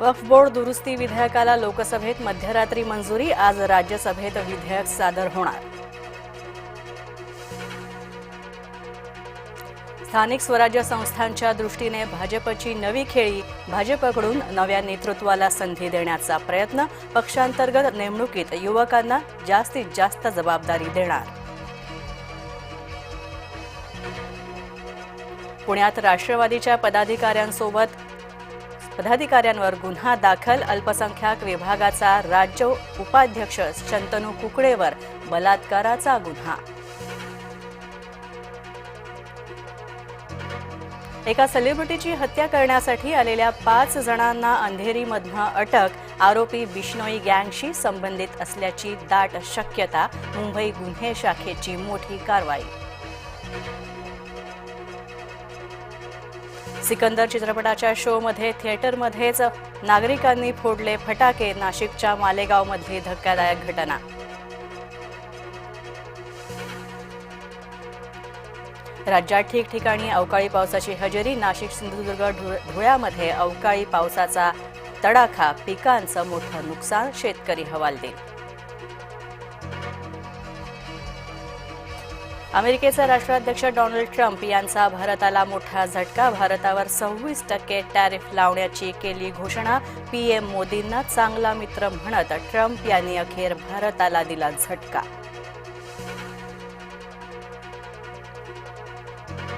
वक्फ board दुरुस्ती विधेयकाला लोकसभेत मध्यरात्री मंजुरी आज राज्यसभेत विधेयक सादर होणार. स्थानिक स्वराज्य संस्थांच्या दृष्टीने भाजपची नवी खेळी भाजपकडून नव्या नेतृत्वाला संधी देण्याचा प्रयत्न पक्षांतर्गत नेमणुकीत युवकांना जास्तीत जास्त जबाबदारी देणार. पुण्यात राष्ट्रवादीच्या पदाधिकाऱ्यांसोबत पदाधिकाऱ्यांवर गुन्हा दाखल. अल्पसंख्याक विभागाचा राज्य उपाध्यक्ष शंतनू कुकडेवर बलात्काराचा गुन्हा. एका सेलिब्रिटीची हत्या करण्यासाठी आलेल्या पाच जणांना अंधेरीमधनं अटक. आरोपी बिश्नोई गँगशी संबंधित असल्याची दाट शक्यता. मुंबई गुन्हे शाखेची मोठी कारवाई. सिकंदर चित्रपटाच्या शोमध्ये थिएटरमध्येच नागरिकांनी फोडले फटाके नाशिकच्या मालेगावमधली धक्कादायक घटना. राज्यात ठिकठिकाणी अवकाळी पावसाची हजेरी नाशिक सिंधुदुर्ग धु- धुळ्यामध्ये अवकाळी पावसाचा तडाखा पिकांचं मोठं नुकसान शेतकरी हवालदिल अमेरिकेचे राष्ट्राध्यक्ष डोनाल्ड ट्रम्प यांचा भारताला मोठा झटका. भारतावर सव्वीस टक्के टॅरिफ लावण्याची केली घोषणा. पीएम मोदींना चांगला मित्र म्हणत ट्रम्प यांनी अखेर भारताला दिला झटका.